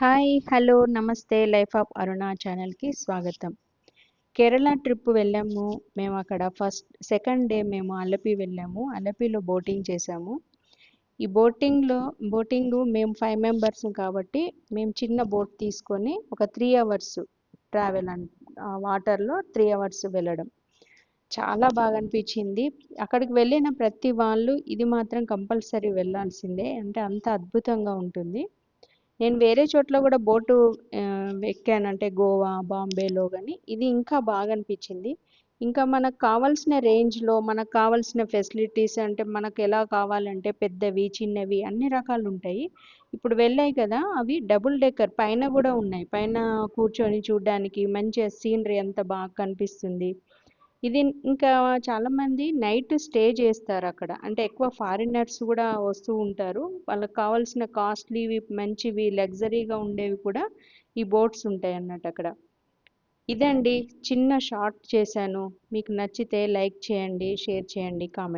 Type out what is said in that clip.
Hi hello నమస్తే life of Aruna ఛానల్కి స్వాగతం. కేరళ ట్రిప్ వెళ్ళాము. మేము అక్కడ ఫస్ట్ సెకండ్ డే మేము అలపి వెళ్ళాము. అలపిలో బోటింగ్ చేసాము. ఈ బోటింగ్లో బోటింగ్ మేము ఫైవ్ మెంబర్స్ కాబట్టి మేము చిన్న బోట్ తీసుకొని ఒక త్రీ అవర్స్ ట్రావెల్ అన్ వాటర్లో త్రీ అవర్స్ వెళ్ళడం. చాలా బాగా అనిపించింది. అక్కడికి వెళ్ళిన ప్రతి వాళ్ళు ఇది మాత్రం కంపల్సరీ వెళ్ళాల్సిందే. అంటే అంత అద్భుతంగా ఉంటుంది. నేను వేరే చోట్ల కూడా బోటు ఎక్కాను. అంటే గోవా బాంబేలో కానీ ఇది ఇంకా బాగా అనిపించింది. ఇంకా మనకు కావాల్సిన రేంజ్లో మనకు కావాల్సిన ఫెసిలిటీస్ అంటే మనకు ఎలా కావాలంటే పెద్దవి చిన్నవి అన్ని రకాలు ఉంటాయి. ఇప్పుడు వెళ్ళాయి కదా అవి డబుల్ డెక్కర్ పైన కూడా ఉన్నాయి. పైన కూర్చొని చూడడానికి మంచిగా సీనరీ అంత బాగా కనిపిస్తుంది. ఇది ఇంకా చాలామంది నైట్ స్టే చేస్తారు అక్కడ. అంటే ఎక్కువ ఫారినర్స్ కూడా వస్తూ ఉంటారు. వాళ్ళకి కావాల్సిన కాస్ట్లీవి మంచివి లగ్జరీగా ఉండేవి కూడా ఈ బోట్స్ ఉంటాయి అన్నట్టు అక్కడ. ఇదండి. చిన్న షార్ట్ చేశాను. మీకు నచ్చితే లైక్ చేయండి షేర్ చేయండి కామెంట్